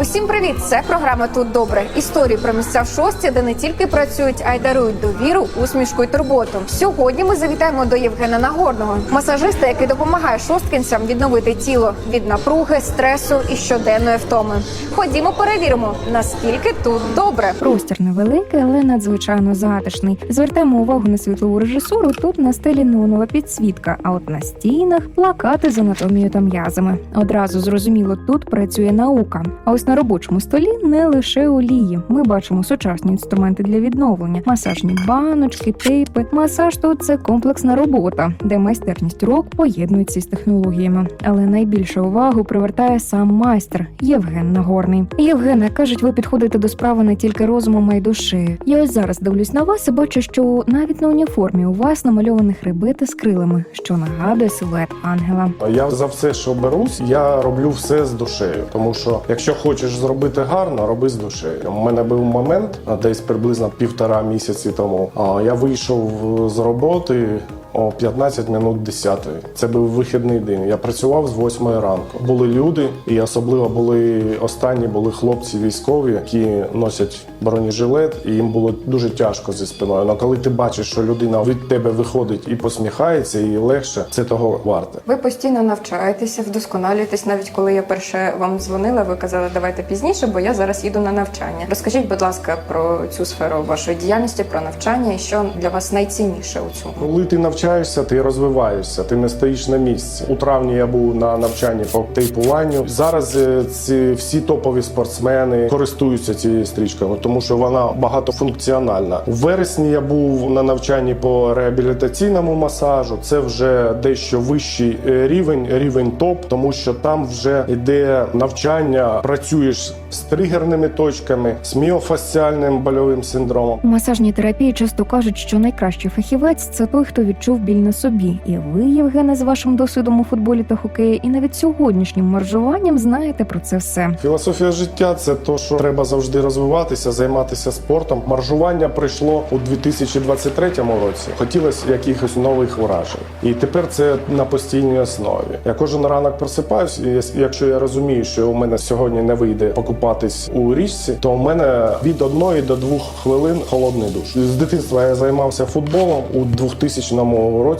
Усім привіт! Це програма Тут добре. Історії про місця в шості, де не тільки працюють, а й дарують довіру, усмішку й турботу. Сьогодні ми завітаємо до Євгена Нагорного, масажиста, який допомагає шосткинцям відновити тіло від напруги, стресу і щоденної втоми. Ходімо, перевіримо, наскільки тут добре. Простір невеликий, але надзвичайно затишний. Звертаємо увагу на світлову режисуру. Тут на стелі неонова підсвітка, а от на стінах плакати з анатомією та м'язами. Одразу зрозуміло, тут працює наука. А ось на робочому столі не лише олії. Ми бачимо сучасні інструменти для відновлення: масажні баночки, тейпи. Масаж тут це комплексна робота, де майстерність рук поєднується з технологіями. Але найбільшу увагу привертає сам майстер Євген Нагорний. Євгене, кажуть, ви підходите до справи не тільки розумом, а й душею. Я ось зараз дивлюсь на вас і бачу, що навіть на уніформі у вас намальовані хребити з крилами, що нагадує силует ангела. Я за все, що берусь, я роблю все з душею. Тому що якщо хочеш зробити гарно, роби з душею. У мене був момент десь приблизно півтора місяці тому. Я вийшов з роботи. О 15 минут 10. Це був вихідний день. Я працював з 8 ранку. Були люди, і особливо були останні були хлопці військові, які носять бронежилет, і їм було дуже тяжко зі спиною. Але коли ти бачиш, що людина від тебе виходить і посміхається, і легше, це того варте. Ви постійно навчаєтеся, вдосконалюєтесь. Навіть коли я перше вам дзвонила, ви казали, давайте пізніше, бо я зараз їду на навчання. Розкажіть, будь ласка, про цю сферу вашої діяльності, про навчання і що для вас найцінніше у цьому. Коли ти навчаєшся, ти розвиваєшся, ти не стоїш на місці. У травні я був на навчанні по тейпуванню. Зараз е, ці всі топові спортсмени користуються цією стрічкою, тому що вона багатофункціональна. У вересні я був на навчанні по реабілітаційному масажу. Це вже дещо вищий е, рівень, рівень топ, тому що там вже йде навчання, працюєш з тригерними точками, з міофасціальним больовим синдромом. У масажній терапії часто кажуть, що найкращий фахівець це той, хто відчув біль на собі. І ви, Євгене, з вашим досвідом у футболі та хокеї, і навіть сьогоднішнім маржуванням знаєте про це все. Філософія життя це то, що треба завжди розвиватися, займатися спортом. Маржування прийшло у 2023 році. Хотілося якихось нових вражень, і тепер це на постійній основі. Я кожен ранок просипаюсь, і якщо я розумію, що у мене сьогодні не вийде покупатись у річці, то у мене від одної до двох хвилин холодний душ. З дитинства я займався футболом. У 2000 році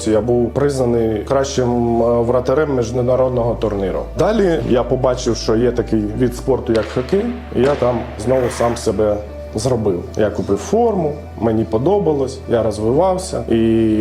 я був признаний кращим е, вратарем міжнародного турніру. Далі я побачив, що є такий від спорту, як хокей, і я там знову сам себе. Зробив. Я купив форму, мені подобалось, я розвивався. І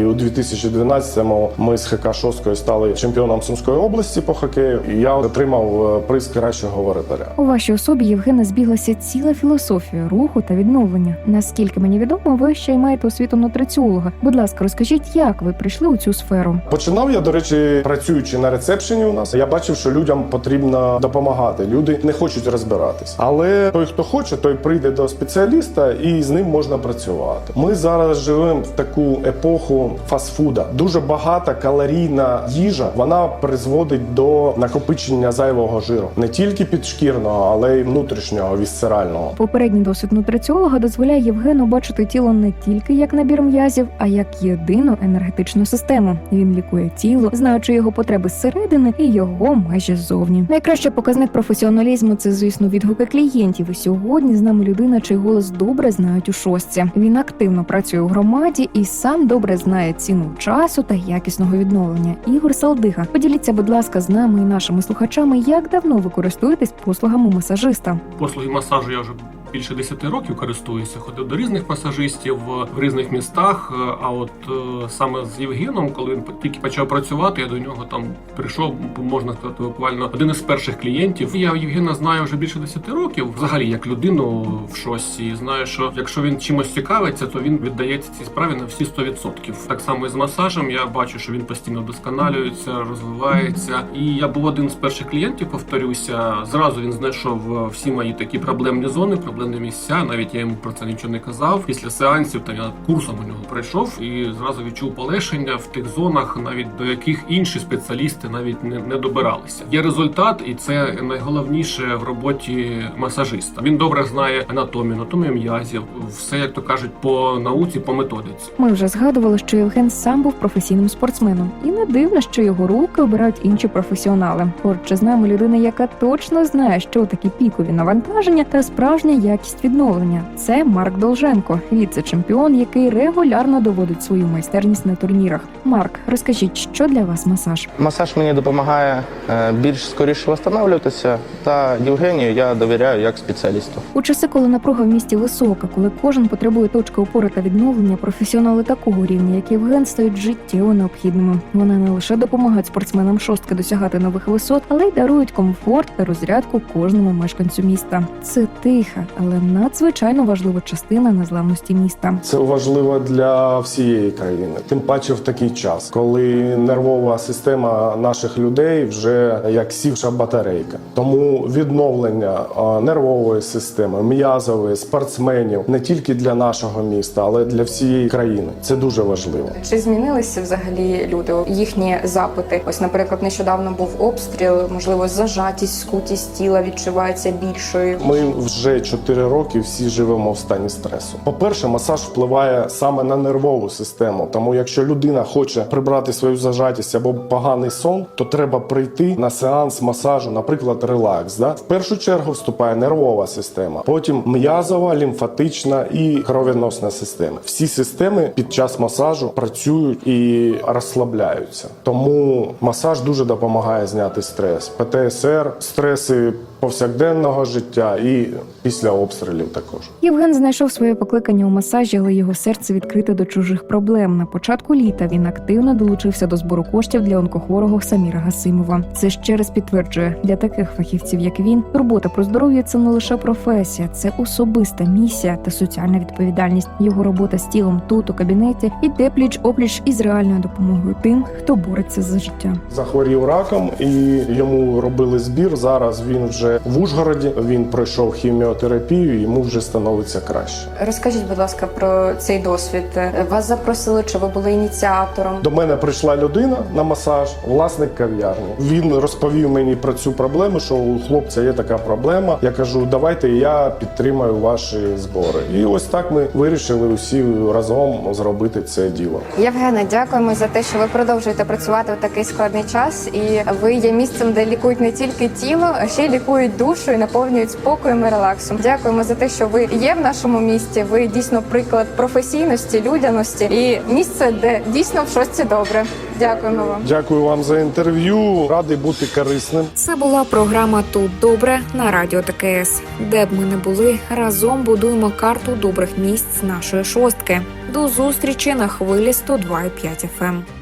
у 2012-му ми з ХК Шосткою стали чемпіоном Сумської області по хокею. І я отримав е, приз кращого воротаря. У вашій особі Євгена збіглася ціла філософія руху та відновлення. Наскільки мені відомо, ви ще й маєте освіту нутриціолога. Будь ласка, розкажіть, як ви прийшли у цю сферу? Починав я, до речі, працюючи на рецепшені у нас. Я бачив, що людям потрібно допомагати. Люди не хочуть розбиратись. Але той, хто хоче, той прийде до спеціаліста і з ним можна працювати. Ми зараз живемо в таку епоху фастфуда. Дуже багата калорійна їжа вона призводить до накопичення зайвого жиру не тільки підшкірного, але й внутрішнього вісцерального. Попередній досвід нутриціолога дозволяє Євгену бачити тіло не тільки як набір м'язів, а як єдину енергетичну систему. Він лікує тіло, знаючи його потреби зсередини і його межі ззовні. Найкращий показник професіоналізму це, звісно, відгуки клієнтів. І сьогодні з нами людина, чий голос добре знають у шостці. Він активно працює у громаді і сам добре знає ціну часу та якісного відновлення. Ігор Салдига, поділіться, будь ласка, з нами і нашими слухачами, як давно ви користуєтесь послугами масажиста. Послуги масажу я вже більше 10 років користуюся. Ходив до різних масажистів в різних містах. Е, А от е, саме з Євгеном, коли він тільки почав працювати, я до нього там прийшов, можна сказати, буквально один із перших клієнтів. Я Євгена знаю вже більше 10 років, взагалі як людину в шості. І Знаю, що якщо він чимось цікавиться, то він віддається цій справі на всі 100%. Так само і з масажем. Я бачу, що він постійно вдосконалюється, розвивається. І я був один з перших клієнтів. Повторюся, зразу він знайшов е, всі мої такі проблемні зони, улюблені місця. Навіть я йому про це нічого не казав. Після сеансів та я курсом у нього пройшов і зразу відчув полегшення в тих зонах, навіть до яких інші спеціалісти навіть не, не добиралися. Є результат, і це найголовніше в роботі масажиста. Він добре знає анатомію, анатомію м'язів, все як то кажуть, по науці, по методиці. Ми вже згадували, що Євген сам був професійним спортсменом, і не дивно, що його руки обирають інші професіонали. Поруч з нами людина, яка точно знає, що такі пікові навантаження та справжня якість відновлення. Це Марк Долженко, віце-чемпіон, який регулярно доводить свою майстерність на турнірах. Марк, розкажіть, що для вас масаж? Масаж мені допомагає е, більш скоріше встановлюватися, та Євгенію я довіряю як спеціалісту. У часи, коли напруга в місті висока, коли кожен потребує точки опори та відновлення, професіонали такого рівня, як Євген, стають життєво необхідними. Вони не лише допомагають спортсменам шостки досягати нових висот, але й дарують комфорт та розрядку кожному мешканцю міста. Це тиха, але надзвичайно важлива частина незламності міста. Це важливо для всієї країни, тим паче в такий час, коли нервова система наших людей вже як сівша батарейка. Тому відновлення нервової системи, м'язової, спортсменів не тільки для нашого міста, але для всієї країни. Це дуже важливо. Чи змінилися взагалі люди? Їхні запити? Ось, наприклад, нещодавно був обстріл, можливо, зажатість, скутість тіла відчувається більшою. Ми вже 4 роки всі живемо в стані стресу. По-перше, масаж впливає саме на нервову систему. Тому, якщо людина хоче прибрати свою зажатість або поганий сон, то треба прийти на сеанс масажу, наприклад, релакс. Да? В першу чергу вступає нервова система, потім м'язова, лімфатична і кровоносна система. Всі системи під час масажу працюють і розслабляються. Тому масаж дуже допомагає зняти стрес. ПТСР, стреси повсякденного життя і після обстрілів також. Євген знайшов своє покликання у масажі, але його серце відкрите до чужих проблем. На початку літа він активно долучився до збору коштів для онкохворого Саміра Гасимова. Це ще раз підтверджує для таких фахівців, як він, турбота про здоров'я це не лише професія, це особиста місія та соціальна відповідальність. Його робота з тілом тут у кабінеті іде пліч опліч із реальною допомогою тим, хто бореться за життя. Захворів раком і йому робили збір. Зараз він вже в Ужгороді. Він пройшов хіміотерапію, і йому вже становиться краще. Розкажіть, будь ласка, про цей досвід. Вас запросили, чи ви були ініціатором? До мене прийшла людина на масаж, власник кав'ярні. Він розповів мені про цю проблему, що у хлопця є така проблема. Я кажу, давайте я підтримаю ваші збори. І ось так ми вирішили усі разом зробити це діло. Євгене, дякуємо за те, що ви продовжуєте працювати в такий складний час, і ви є місцем, де лікують не тільки тіло, а ще й лікують душу і наповнюють спокоєм і релаксом. Дякуємо за те, що ви є в нашому місті. Ви дійсно приклад професійності, людяності і місце, де дійсно в шості добре. Дякуємо вам. Дякую вам за інтерв'ю. Радий бути корисним. Це була програма Тут добре на радіо ТКС. Де б ми не були, разом будуємо карту добрих місць нашої шостки. До зустрічі на хвилі 102,5 FM.